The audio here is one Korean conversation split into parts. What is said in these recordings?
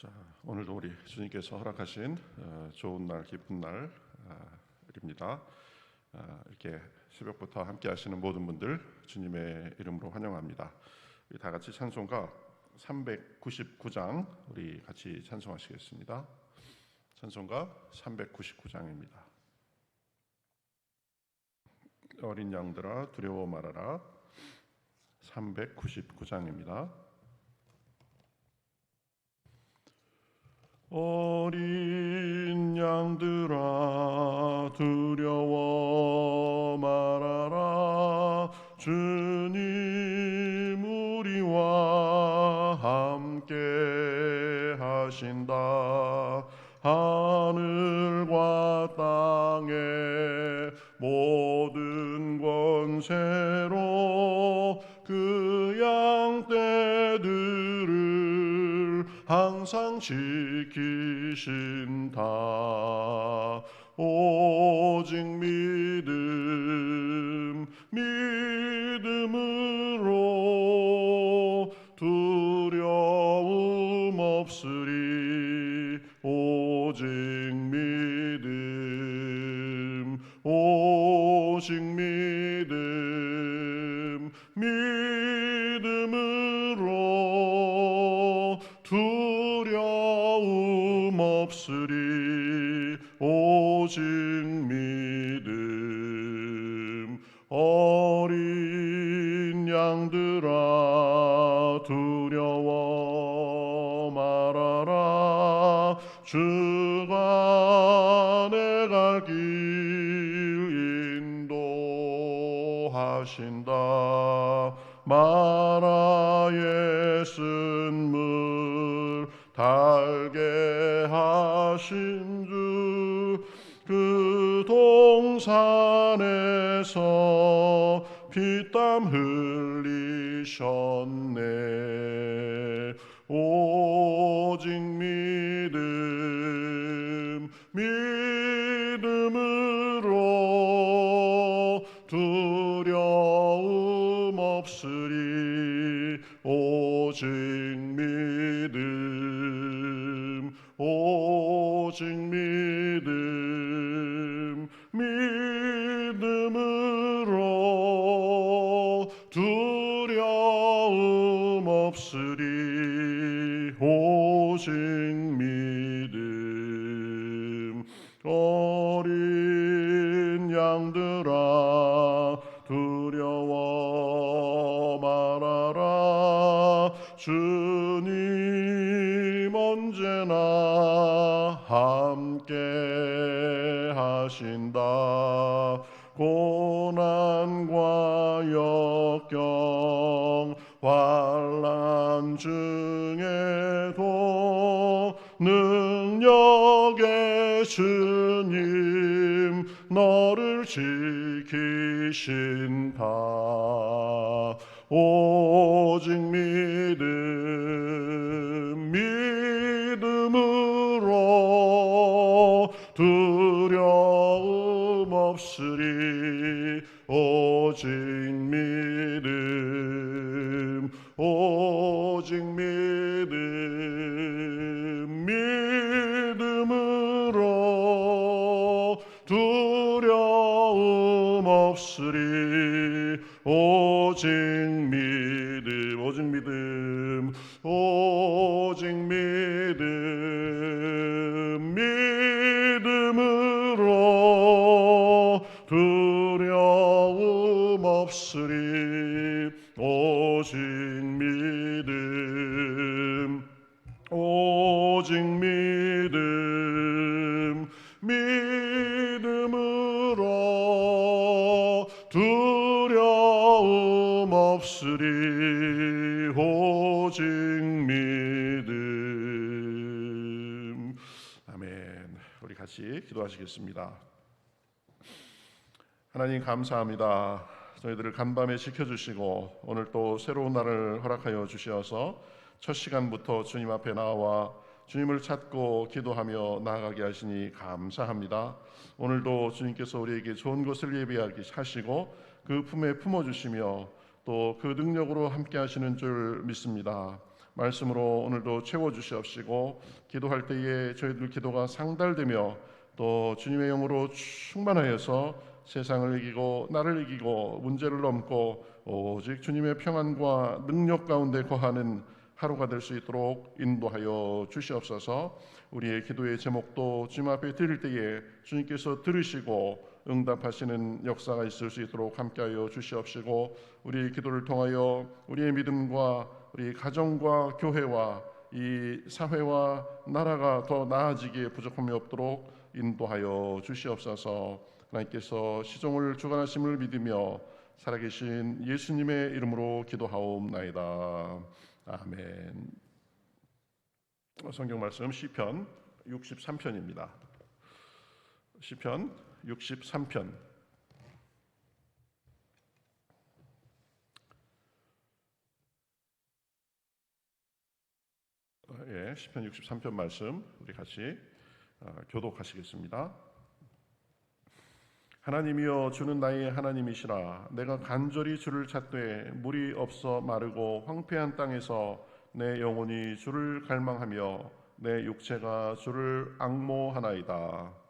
자, 오늘도 우리 주님께서 허락하신 어, 좋은 날, 기쁜 날입니다. 아, 이렇게 새벽부터 함께 하시는 모든 분들 주님의 이름으로 환영합니다. 다 같이 찬송가 399장 우리 같이 찬송하시겠습니다. 찬송가 399장입니다. 어린 양들아 두려워 말아라 399장입니다. 어린 양들아 두려워 말아라. 주님 우리와 함께 하신다. 하늘과 땅의 모든 권세 항상 지키신 주가 내갈 길 인도하신다. 마라의 쓴물 달게 하신 주 그 동산에서 피땀 흘리셨네 두려움 없으리 오직 믿음. 어린 양들아 두려워 말아라. 주님 언제나 함께 하신 중에도 능력의 주님 너를 지키신다 오직 믿음 믿음으로 두려움 없으리. 오직 믿음 오 직 믿음 믿음으로 두려움 없으리. 오직 같이 기도하시겠습니다 하나님 감사합니다 저희들을 간밤에 지켜주시고 오늘 또 새로운 날을 허락하여 주시어서 첫 시간부터 주님 앞에 나와 주님을 찾고 기도하며 나아가게 하시니 감사합니다. 오늘도 주님께서 우리에게 좋은 것을 예비하게 하시고 그 품에 품어 주시며 또 그 능력으로 함께 하시는 줄 믿습니다. 말씀으로 오늘도 채워 주시옵시고 기도할 때에 저희들 기도가 상달되며 또 주님의 영으로 충만하여서 세상을 이기고 나를 이기고 문제를 넘고 오직 주님의 평안과 능력 가운데 거하는 하루가 될 수 있도록 인도하여 주시옵소서. 우리의 기도의 제목도 주님 앞에 드릴 때에 주님께서 들으시고 응답하시는 역사가 있을 수 있도록 함께하여 주시옵시고 우리의 기도를 통하여 우리의 믿음과 우리 가정과 교회와 이 사회와 나라가 더 나아지기에 부족함이 없도록 인도하여 주시옵소서. 하나님께서 시종을 주관하심을 믿으며 살아계신 예수님의 이름으로 기도하옵나이다. 아멘. 성경 말씀 시편 63편입니다. 시편 63편. 예, 시편 63편 말씀 우리 같이 어, 교독하시겠습니다. 하나님이여 주는 나의 하나님이시라 내가 간절히 주를 찾되 물이 없어 마르고 황폐한 땅에서 내 영혼이 주를 갈망하며 내 육체가 주를 악모하나이다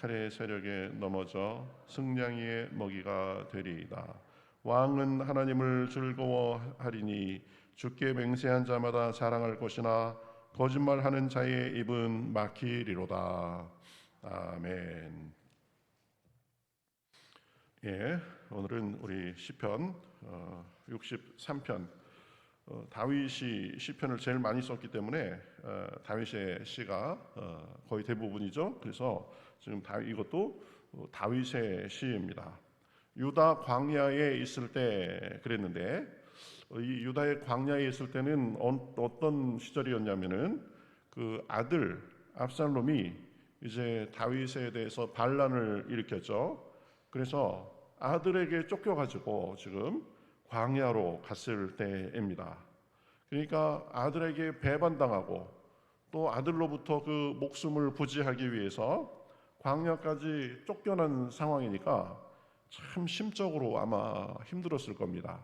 칼의 세력에 넘어져 승냥이의 먹이가 되리이다. 왕은 하나님을 즐거워하리니 주께 맹세한 자마다 자랑할 것이나 거짓말하는 자의 입은 막히리로다. 아멘. 예, 오늘은 우리 시편 어, 63편 어, 다윗이 시편을 제일 많이 썼기 때문에 어, 다윗의 시가 어, 거의 대부분이죠. 그래서 지금 다, 이것도 어, 다윗의 시입니다. 유다 광야에 있을 때 그랬는데 이 유다의 광야에 있을 때는 어- 어떤 시절이었냐면은 그 아들 압살롬이 이제 다윗에 대해서 반란을 일으켰죠. 그래서 아들에게 쫓겨가지고 지금 광야로 갔을 때입니다. 그러니까 아들에게 배반당하고 또 아들로부터 그 목숨을 부지하기 위해서 광야까지 쫓겨난 상황이니까 참 심적으로 아마 힘들었을 겁니다.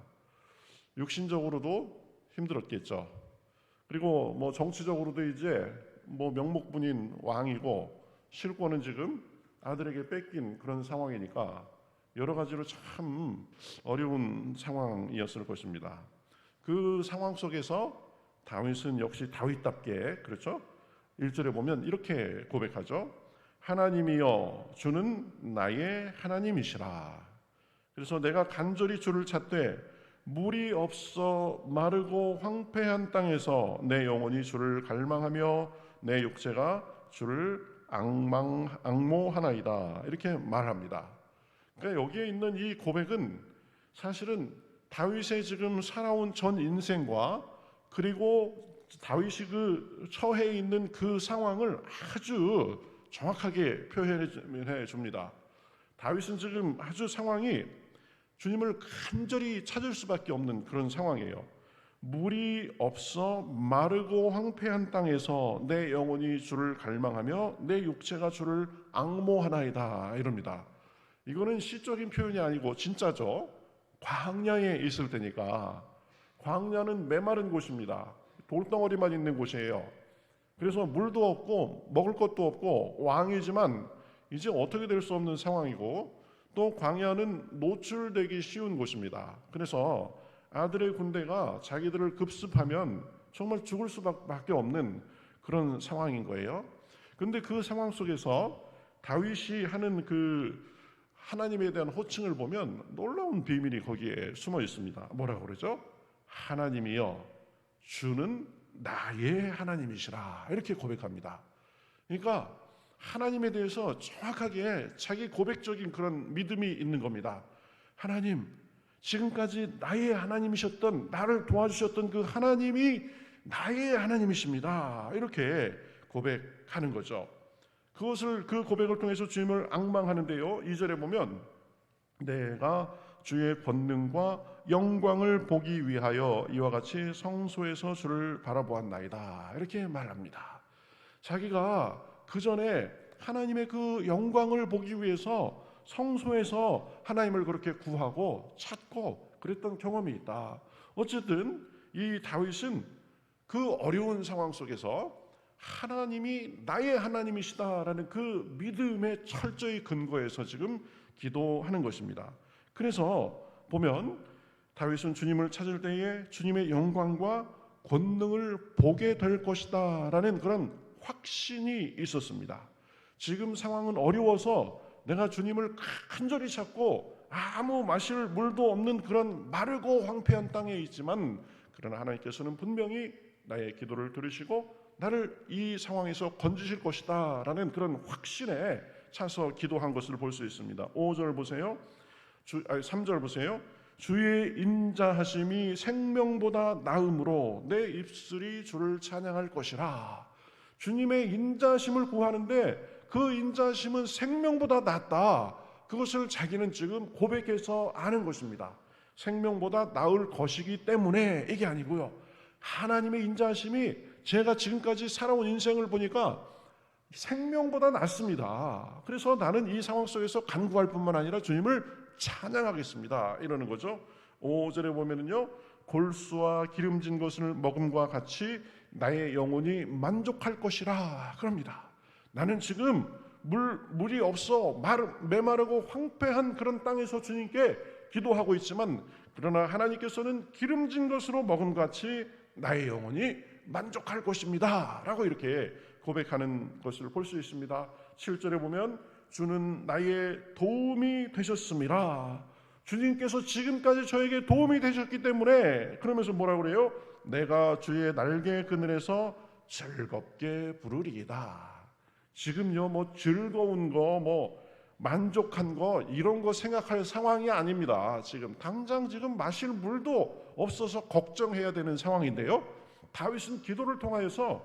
육신적으로도 힘들었겠죠. 그리고 뭐 정치적으로도 이제 뭐 명목분인 왕이고 실권은 지금 아들에게 뺏긴 그런 상황이니까 여러 가지로 참 어려운 상황이었을 것입니다. 그 상황 속에서 다윗은 역시 다윗답게 그렇죠? 1절에 보면 이렇게 고백하죠. 하나님이여 주는 나의 하나님이시라. 그래서 내가 간절히 주를 찾되 물이 없어 마르고 황폐한 땅에서 내 영혼이 주를 갈망하며 내 육체가 주를 악망 악모하나이다 이렇게 말합니다. 그러니까 여기에 있는 이 고백은 사실은 다윗의 지금 살아온 전 인생과 그리고 다윗이 그 처해 있는 그 상황을 아주 정확하게 표현해 줍니다. 다윗은 지금 아주 상황이 주님을 간절히 찾을 수밖에 없는 그런 상황이에요. 물이 없어 마르고 황폐한 땅에서 내 영혼이 주를 갈망하며 내 육체가 주를 악모하나이다 이럽니다. 이거는 시적인 표현이 아니고 진짜죠. 광야에 있을 때니까 광야는 메마른 곳입니다. 돌덩어리만 있는 곳이에요. 그래서 물도 없고 먹을 것도 없고 왕이지만 이제 어떻게 될 수 없는 상황이고 또 광야는 노출되기 쉬운 곳입니다. 그래서 아들의 군대가 자기들을 급습하면 정말 죽을 수밖에 없는 그런 상황인 거예요. 근데 그 상황 속에서 다윗이 하는 그 하나님에 대한 호칭을 보면 놀라운 비밀이 거기에 숨어 있습니다. 뭐라고 그러죠? 하나님이여 주는 나의 하나님이시라 이렇게 고백합니다. 그러니까 하나님에 대해서 정확하게 자기 고백적인 그런 믿음이 있는 겁니다. 하나님, 지금까지 나의 하나님이셨던 나를 도와주셨던 그 하나님이 나의 하나님이십니다. 이렇게 고백하는 거죠. 그것을 그 고백을 통해서 주님을 악망하는데요. 2절에 보면 내가 주의 권능과 영광을 보기 위하여 이와 같이 성소에서 주를 바라보았나이다. 이렇게 말합니다. 자기가 그 전에 하나님의 그 영광을 보기 위해서 성소에서 하나님을 그렇게 구하고 찾고 그랬던 경험이 있다. 어쨌든 이 다윗은 그 어려운 상황 속에서 하나님이 나의 하나님이시다라는 그 믿음의 철저히 근거해서 지금 기도하는 것입니다. 그래서 보면 다윗은 주님을 찾을 때에 주님의 영광과 권능을 보게 될 것이다라는 그런 확신이 있었습니다. 지금 상황은 어려워서 내가 주님을 간절히 찾고 아무 마실 물도 없는 그런 마르고 황폐한 땅에 있지만 그러나 하나님께서는 분명히 나의 기도를 들으시고 나를 이 상황에서 건지실 것이다라는 그런 확신에 차서 기도한 것을 볼 수 있습니다. 5절 보세요. 주, 아니 3절 보세요. 주의 인자하심이 생명보다 나음으로 내 입술이 주를 찬양할 것이라. 주님의 인자심을 구하는데 그 인자심은 생명보다 낫다. 그것을 자기는 지금 고백해서 아는 것입니다. 생명보다 나을 것이기 때문에 이게 아니고요. 하나님의 인자심이 제가 지금까지 살아온 인생을 보니까 생명보다 낫습니다. 그래서 나는 이 상황 속에서 간구할 뿐만 아니라 주님을 찬양하겠습니다. 이러는 거죠. 5절에 보면은요. 골수와 기름진 것을 먹음과 같이 나의 영혼이 만족할 것이라 그럽니다. 나는 지금 물 물이 없어 마르, 메마르고 황폐한 그런 땅에서 주님께 기도하고 있지만 그러나 하나님께서는 기름진 것으로 먹음 같이 나의 영혼이 만족할 것입니다 라고 이렇게 고백하는 것을 볼 수 있습니다. 7절에 보면 주는 나의 도움이 되셨습니다. 주님께서 지금까지 저에게 도움이 되셨기 때문에 그러면서 뭐라 그래요? 내가 주의 날개 그늘에서 즐겁게 부르리이다. 지금요 뭐 즐거운 거 뭐 만족한 거 이런 거 생각할 상황이 아닙니다. 지금 당장 지금 마실 물도 없어서 걱정해야 되는 상황인데요. 다윗은 기도를 통하여서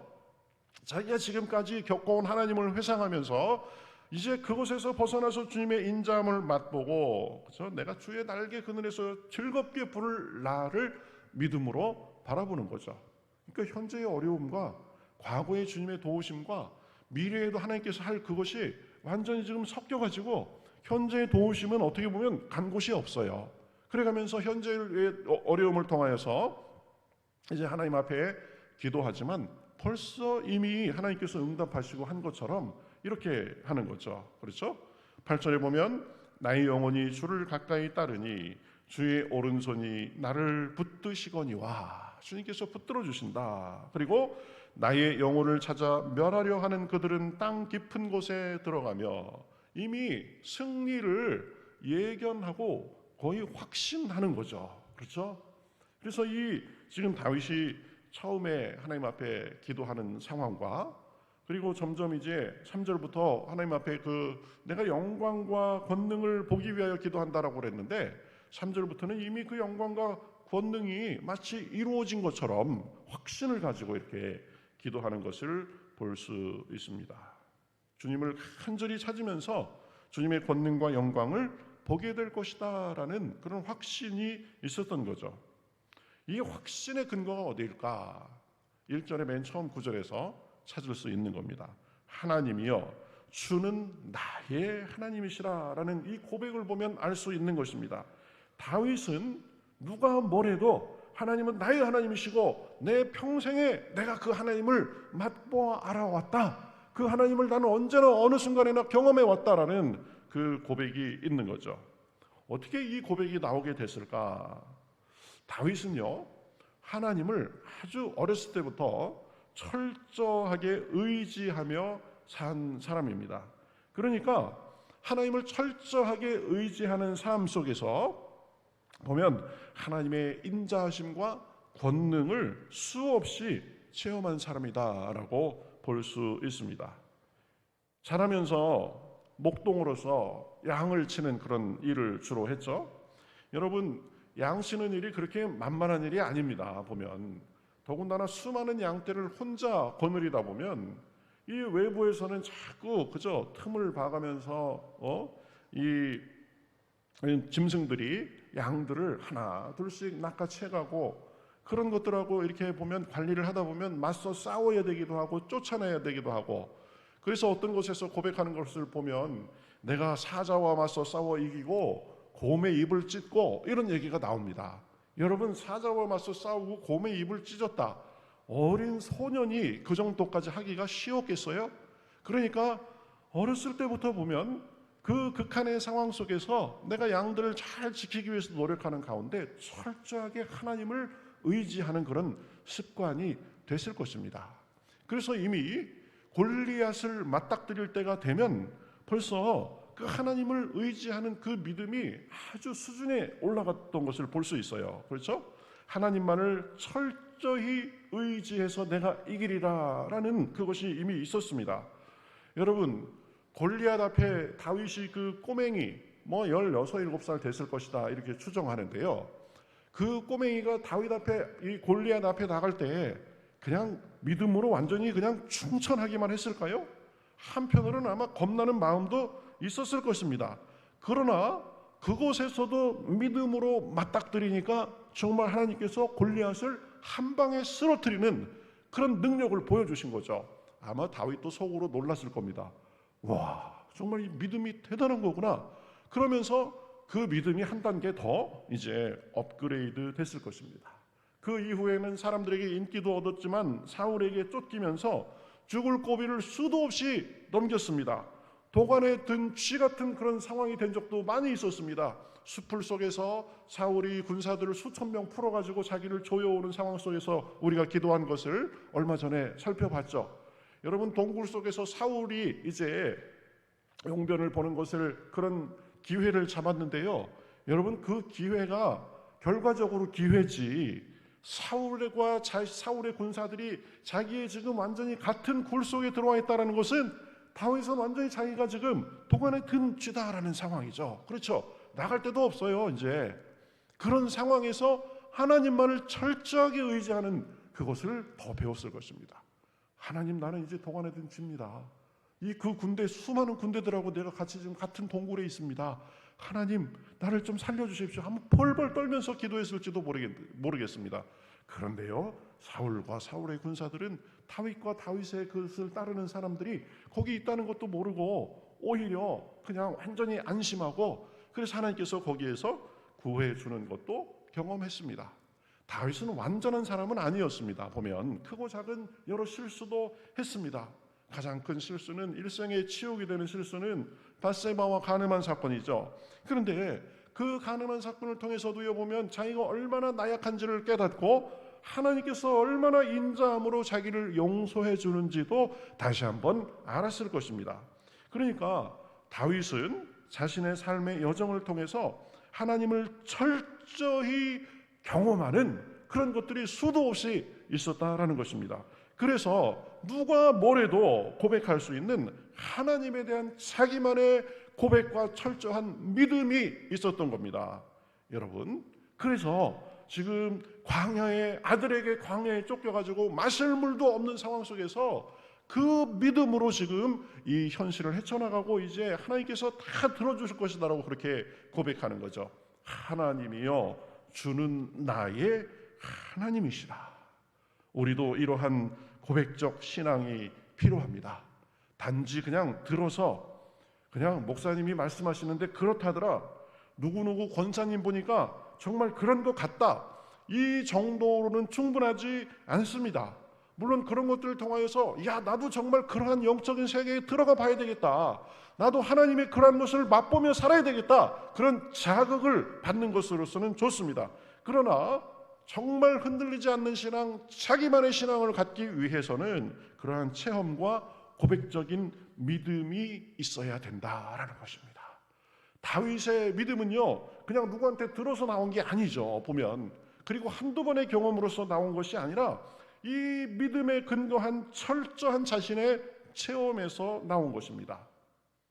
자기가 지금까지 겪어온 하나님을 회상하면서 이제 그곳에서 벗어나서 주님의 인자함을 맛보고 그래서 내가 주의 날개 그늘에서 즐겁게 부를 나를 믿음으로 바라보는 거죠. 그러니까 현재의 어려움과 과거의 주님의 도우심과 미래에도 하나님께서 할 그것이 완전히 지금 섞여가지고 현재의 도우심은 어떻게 보면 간 곳이 없어요. 그래가면서 현재의 어려움을 통하여서 이제 하나님 앞에 기도하지만 벌써 이미 하나님께서 응답하시고 한 것처럼 이렇게 하는 거죠. 그렇죠? 8절에 보면 나의 영혼이 주를 가까이 따르니 주의 오른손이 나를 붙드시거니와 주님께서 붙들어 주신다. 그리고 나의 영혼을 찾아 멸하려 하는 그들은 땅 깊은 곳에 들어가며 이미 승리를 예견하고 거의 확신하는 거죠. 그렇죠? 그래서 이 지금 다윗이 처음에 하나님 앞에 기도하는 상황과 그리고 점점 이제 3절부터 하나님 앞에 그 내가 영광과 권능을 보기 위하여 기도한다라고 그랬는데 3절부터는 이미 그 영광과 권능이 마치 이루어진 것처럼 확신을 가지고 이렇게 기도하는 것을 볼 수 있습니다. 주님을 간절히 찾으면서 주님의 권능과 영광을 보게 될 것이다라는 그런 확신이 있었던 거죠. 이 확신의 근거가 어디일까? 1절의 맨 처음 구절에서 찾을 수 있는 겁니다. 하나님이여 주는 나의 하나님이시라라는 이 고백을 보면 알 수 있는 것입니다. 다윗은 누가 뭐래도 하나님은 나의 하나님이시고 내 평생에 내가 그 하나님을 맛보아 알아왔다. 그 하나님을 나는 언제나 어느 순간에나 경험해 왔다라는 그 고백이 있는 거죠. 어떻게 이 고백이 나오게 됐을까? 다윗은요 하나님을 아주 어렸을 때부터 철저하게 의지하며 산 사람입니다. 그러니까 하나님을 철저하게 의지하는 삶 속에서 보면 하나님의 인자하심과 권능을 수없이 체험한 사람이다라고 볼 수 있습니다. 자라면서 목동으로서 양을 치는 그런 일을 주로 했죠. 여러분 양 치는 일이 그렇게 만만한 일이 아닙니다. 보면 더군다나 수많은 양떼를 혼자 거느리다 보면 이 외부에서는 자꾸 그저 틈을 봐가면서 어? 이 짐승들이 양들을 하나 둘씩 낚아채가고 그런 것들하고 이렇게 보면 관리를 하다 보면 맞서 싸워야 되기도 하고 쫓아내야 되기도 하고 그래서 어떤 곳에서 고백하는 것을 보면 내가 사자와 맞서 싸워 이기고 곰의 입을 찢고 이런 얘기가 나옵니다. 여러분 사자와 맞서 싸우고 곰의 입을 찢었다. 어린 소년이 그 정도까지 하기가 쉬웠겠어요? 그러니까 어렸을 때부터 보면 그 극한의 상황 속에서 내가 양들을 잘 지키기 위해서 노력하는 가운데 철저하게 하나님을 의지하는 그런 습관이 됐을 것입니다. 그래서 이미 골리앗을 맞닥뜨릴 때가 되면 벌써 그 하나님을 의지하는 그 믿음이 아주 수준에 올라갔던 것을 볼 수 있어요. 그렇죠? 하나님만을 철저히 의지해서 내가 이기리라라는 그것이 이미 있었습니다. 여러분 골리앗 앞에 다윗이 그 꼬맹이 뭐 16, 7살 됐을 것이다 이렇게 추정하는데요. 그 꼬맹이가 다윗 앞에 이 골리앗 앞에 나갈 때 그냥 믿음으로 완전히 그냥 충천하기만 했을까요? 한편으로는 아마 겁나는 마음도 있었을 것입니다. 그러나 그곳에서도 믿음으로 맞닥뜨리니까 정말 하나님께서 골리앗을 한 방에 쓰러뜨리는 그런 능력을 보여주신 거죠. 아마 다윗도 속으로 놀랐을 겁니다. 와, 정말 이 믿음이 대단한 거구나. 그러면서 그 믿음이 한 단계 더 이제 업그레이드 됐을 것입니다. 그 이후에는 사람들에게 인기도 얻었지만 사울에게 쫓기면서 죽을 고비를 수도 없이 넘겼습니다. 도관에 든 쥐 같은 그런 상황이 된 적도 많이 있었습니다. 숲을 속에서 사울이 군사들을 수천 명 풀어가지고 자기를 조여오는 상황 속에서 우리가 기도한 것을 얼마 전에 살펴봤죠. 여러분 동굴 속에서 사울이 이제 용변을 보는 것을 그런 기회를 잡았는데요. 여러분 그 기회가 결과적으로 기회지 사울과 자, 사울의 군사들이 자기의 지금 완전히 같은 굴 속에 들어와 있다는 것은 다윗은 완전히 자기가 지금 도관에 든 쥐다라는 상황이죠. 그렇죠. 나갈 데도 없어요. 이제 그런 상황에서 하나님만을 철저하게 의지하는 그것을 더 배웠을 것입니다. 하나님 나는 이제 도관에 든 쥐입니다. 이 그 군대 수많은 군대들하고 내가 같이 지금 같은 동굴에 있습니다. 하나님 나를 좀 살려주십시오. 한번 벌벌 떨면서 기도했을지도 모르겠, 모르겠습니다. 그런데요 사울과 사울의 군사들은 다윗과 다윗의 그것을 따르는 사람들이 거기 있다는 것도 모르고 오히려 그냥 완전히 안심하고 그래서 하나님께서 거기에서 구해 주는 것도 경험했습니다. 다윗은 완전한 사람은 아니었습니다. 보면 크고 작은 여러 실수도 했습니다. 가장 큰 실수는 일생의 치욕이 되는 실수는 바세바와 가늠한 사건이죠. 그런데 그 가늠한 사건을 통해서도요 보면 자기가 얼마나 나약한지를 깨닫고 하나님께서 얼마나 인자함으로 자기를 용서해 주는지도 다시 한번 알았을 것입니다. 그러니까 다윗은 자신의 삶의 여정을 통해서 하나님을 철저히 경험하는 그런 것들이 수도 없이 있었다라는 것입니다. 그래서 누가 뭐래도 고백할 수 있는 하나님에 대한 자기만의 고백과 철저한 믿음이 있었던 겁니다. 여러분, 그래서 지금 광야에 아들에게 광야에 쫓겨가지고 마실 물도 없는 상황 속에서 그 믿음으로 지금 이 현실을 헤쳐나가고 이제 하나님께서 다 들어주실 것이다라고 그렇게 고백하는 거죠. 하나님이여 주는 나의 하나님이시라. 우리도 이러한 고백적 신앙이 필요합니다. 단지 그냥 들어서 그냥 목사님이 말씀하시는데 그렇다더라. 누구누구 권사님 보니까 정말 그런 것 같다. 이 정도로는 충분하지 않습니다. 물론 그런 것들을 통하여서 야 나도 정말 그러한 영적인 세계에 들어가 봐야 되겠다. 나도 하나님의 그러한 것을 맛보며 살아야 되겠다. 그런 자극을 받는 것으로서는 좋습니다. 그러나 정말 흔들리지 않는 신앙, 자기만의 신앙을 갖기 위해서는 그러한 체험과 고백적인 믿음이 있어야 된다라는 것입니다. 다윗의 믿음은요, 그냥 누구한테 들어서 나온 게 아니죠. 보면 그리고 한두 번의 경험으로서 나온 것이 아니라 이 믿음에 근거한 철저한 자신의 체험에서 나온 것입니다.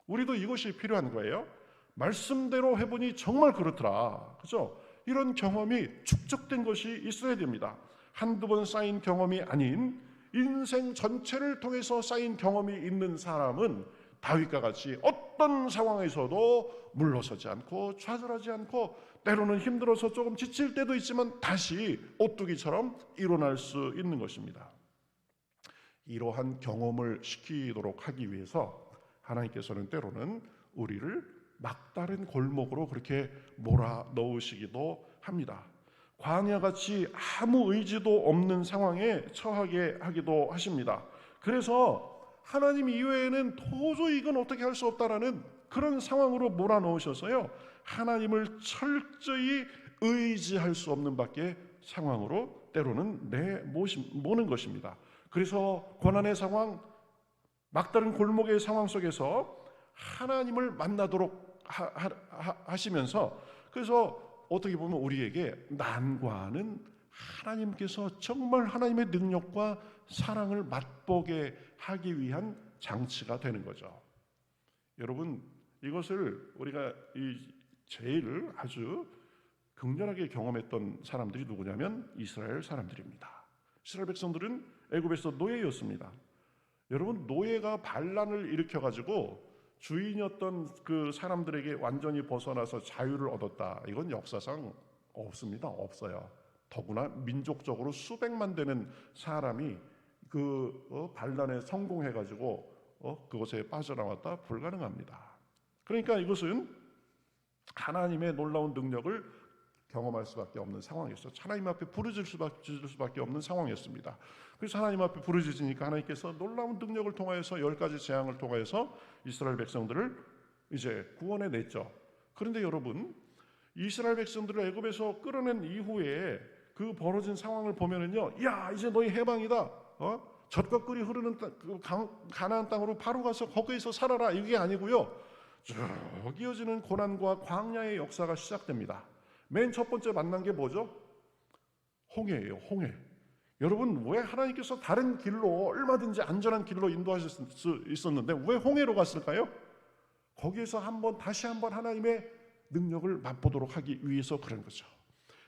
우리도 이것이 필요한 거예요. 말씀대로 해보니 정말 그렇더라. 그죠? 이런 경험이 축적된 것이 있어야 됩니다. 한두 번 쌓인 경험이 아닌 인생 전체를 통해서 쌓인 경험이 있는 사람은 다윗과 같이 어떤 상황에서도 물러서지 않고 좌절하지 않고 때로는 힘들어서 조금 지칠 때도 있지만 다시 오뚜기처럼 일어날 수 있는 것입니다. 이러한 경험을 시키도록 하기 위해서 하나님께서는 때로는 우리를 막다른 골목으로 그렇게 몰아 넣으시기도 합니다. 광야 같이 아무 의지도 없는 상황에 처하게 하기도 하십니다. 그래서 하나님 이외에는 도저히 이건 어떻게 할 수 없다라는 그런 상황으로 몰아넣으셔서요. 하나님을 철저히 의지할 수 없는 밖에 상황으로 때로는 내모는 것입니다. 그래서 고난의 상황, 막다른 골목의 상황 속에서 하나님을 만나도록 하, 시면서 그래서 어떻게 보면 우리에게 난과는 하나님께서 정말 하나님의 능력과 사랑을 맛보게 하기 위한 장치가 되는 거죠. 여러분 이것을 우리가 이 제일 아주 극렬하게 경험했던 사람들이 누구냐면 이스라엘 사람들입니다. 이스라엘 백성들은 애굽에서 노예였습니다. 여러분 노예가 반란을 일으켜 가지고 주인이었던 그 사람들에게 완전히 벗어나서 자유를 얻었다. 이건 역사상 없습니다. 없어요. 더구나 민족적으로 수백만 되는 사람이 그 어, 반란에 성공해 가지고 어, 그곳에 빠져나왔다 불가능합니다. 그러니까 이것은 하나님의 놀라운 능력을 경험할 수밖에 없는 상황이었어. 하나님 앞에 부르짖을 수밖에 없는 상황이었습니다. 그래서 하나님 앞에 부르짖으니까 하나님께서 놀라운 능력을 통하여서 열 가지 재앙을 통하여서 이스라엘 백성들을 이제 구원해 냈죠. 그런데 여러분 이스라엘 백성들을 애굽에서 끌어낸 이후에 그 벌어진 상황을 보면은요, 야 이제 너희 해방이다. 어? 꿀이 흐르는 땅, 그 가나안 땅으로 바로 가서 거기에서 살아라 이게 아니고요. 쭉 이어지는 고난과 광야의 역사가 시작됩니다. 맨 첫 번째 만난 게 뭐죠? 홍해예요. 홍해. 여러분 왜 하나님께서 다른 길로 얼마든지 안전한 길로 인도하실 수 있었는데 왜 홍해로 갔을까요? 거기에서 한번 다시 한번 하나님의 능력을 맛보도록 하기 위해서 그런 거죠.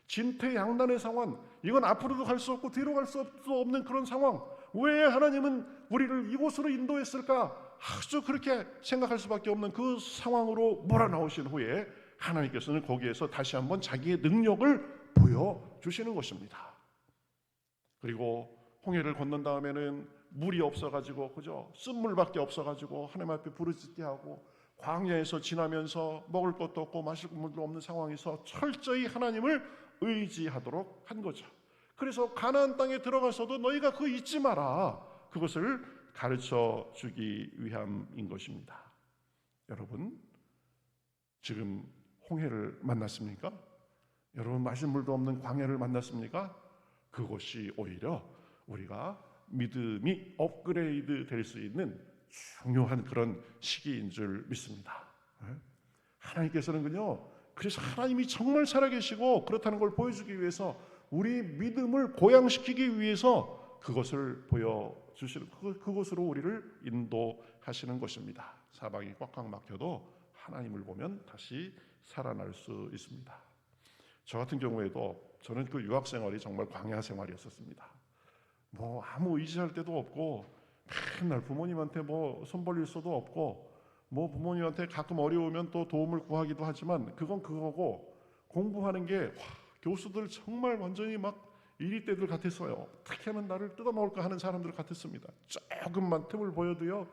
진퇴양난의 상황, 이건 앞으로도 갈 수 없고 뒤로 갈 수 없는 그런 상황. 왜 하나님은 우리를 이곳으로 인도했을까? 아주 그렇게 생각할 수밖에 없는 그 상황으로 몰아넣으신 후에 하나님께서는 거기에서 다시 한번 자기의 능력을 보여주시는 것입니다. 그리고 홍해를 건넌 다음에는 물이 없어가지고 그죠 쓴물밖에 없어가지고 하나님 앞에 부르짖게 하고 광야에서 지나면서 먹을 것도 없고 마실 물도 없는 상황에서 철저히 하나님을 의지하도록 한 거죠. 그래서 가나안 땅에 들어가서도 너희가 그 잊지 마라. 그것을 가르쳐 주기 위함인 것입니다. 여러분 지금 홍해를 만났습니까? 여러분 마실 물도 없는 광야를 만났습니까? 그것이 오히려 우리가 믿음이 업그레이드 될 수 있는 중요한 그런 시기인 줄 믿습니다. 예? 하나님께서는요, 그래서 하나님이 정말 살아계시고 그렇다는 걸 보여주기 위해서 우리 믿음을 고양시키기 위해서 그것을 보여주시는 그, 그것으로 우리를 인도하시는 것입니다. 사방이 꽉꽉 막혀도 하나님을 보면 다시 살아날 수 있습니다. 저 같은 경우에도 저는 그 유학 생활이 정말 광야 생활이었었습니다. 뭐 아무 의지할 데도 없고 맨날 부모님한테 뭐 손 벌릴 수도 없고 뭐 부모님한테 가끔 어려우면 또 도움을 구하기도 하지만 그건 그거고 공부하는 게 와, 교수들 정말 완전히 막 이리 때들 같았어요. 어떻게 하면 나를 뜯어먹을까 하는 사람들 같았습니다. 조금만 틈을 보여도요.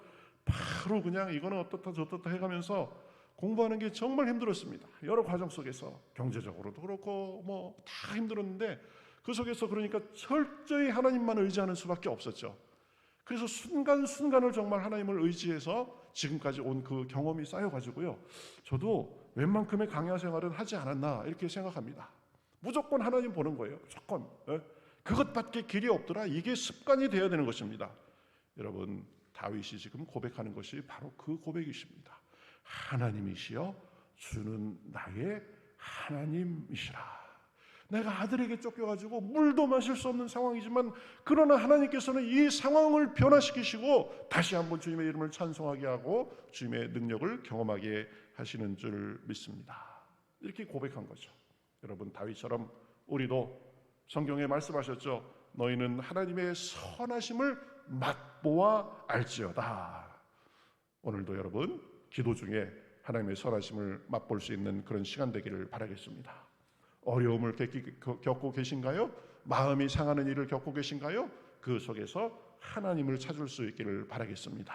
바로 그냥 이거는 어떻다 저떻다 해가면서 공부하는 게 정말 힘들었습니다. 여러 과정 속에서 경제적으로도 그렇고 뭐 다 힘들었는데 그 속에서 그러니까 철저히 하나님만 의지하는 수밖에 없었죠. 그래서 순간순간을 정말 하나님을 의지해서 지금까지 온 그 경험이 쌓여가지고요. 저도 웬만큼의 강야 생활은 하지 않았나 이렇게 생각합니다. 무조건 하나님 보는 거예요. 무조건. 예? 그것밖에 길이 없더라. 이게 습관이 되어야 되는 것입니다. 여러분 다윗이 지금 고백하는 것이 바로 그 고백이십니다. 하나님이시여 주는 나의 하나님이시라. 내가 아들에게 쫓겨가지고 물도 마실 수 없는 상황이지만 그러나 하나님께서는 이 상황을 변화시키시고 다시 한번 주님의 이름을 찬송하게 하고 주님의 능력을 경험하게 하시는 줄 믿습니다. 이렇게 고백한 거죠. 여러분 다윗처럼 우리도 성경에 말씀하셨죠. 너희는 하나님의 선하심을 맛보아 알지어다. 오늘도 여러분 기도 중에 하나님의 선하심을 맛볼 수 있는 그런 시간 되기를 바라겠습니다. 어려움을 겪고 계신가요? 마음이 상하는 일을 겪고 계신가요? 그 속에서 하나님을 찾을 수 있기를 바라겠습니다.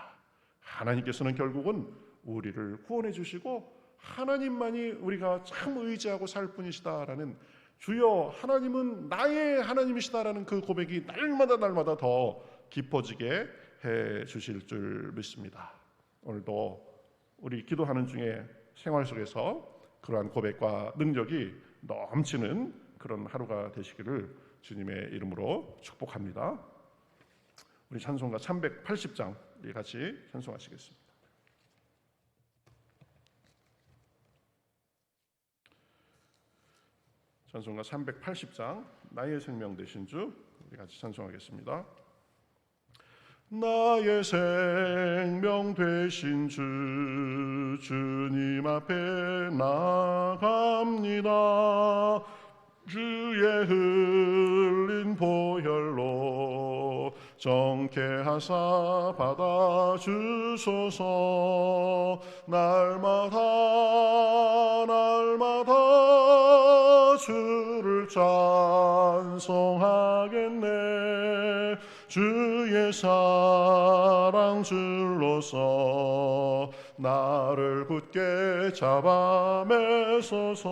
하나님께서는 결국은 우리를 구원해 주시고 하나님만이 우리가 참 의지하고 살 뿐이시다라는 주여 하나님은 나의 하나님이시다라는 그 고백이 날마다 날마다 더 깊어지게 해 주실 줄 믿습니다. 오늘도 우리 기도하는 중에 생활 속에서 그러한 고백과 능력이 넘치는 그런 하루가 되시기를 주님의 이름으로 축복합니다. 우리 찬송가 380장 같이 찬송하시겠습니다. 찬송가 380장 나의 생명 되신 주 우리 같이 찬송하겠습니다. 나의 생명 되신 주 주님 앞에 나갑니다. 주의 흘린 보혈로 정케 하사 받아 주소서. 날마다 날마다 주를 찬송하겠네 주의 사랑 줄로서 나를 굳게 잡아매소서.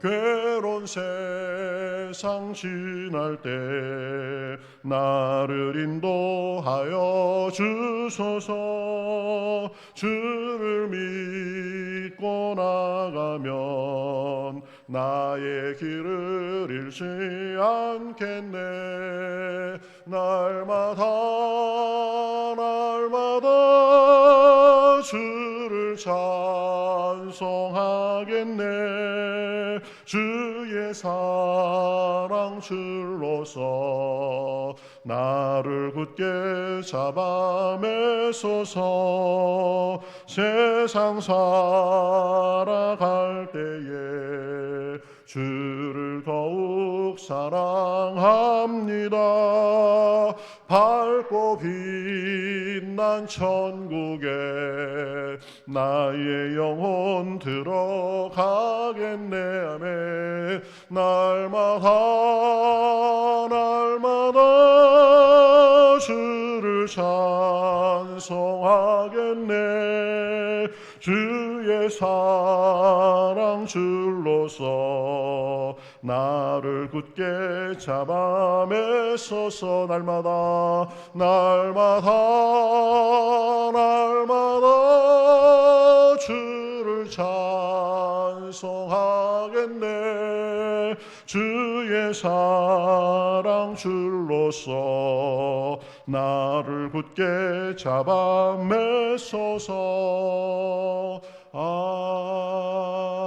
괴로운 세상 지날 때 나를 인도하여 주소서. 주를 믿고 나가면 나의 길을 잃지 않겠네. 날마다 날마다 주를 찬송하겠네. 주의 사랑 줄로서 나를 굳게 잡아매소서. 세상 살아갈 때에 주를 더욱 사랑합니다. 밝고 빛난 천국에 나의 영혼 들어가겠네. 아멘. 날마다 날마다 주를 찬송하겠네. 주의 사랑 줄로서 나를 굳게 잡아 매소서 날마다 날마다 날마다 주를 찬송하겠네. 주의 사랑 줄로서 나를 굳게 잡아 매소서. 아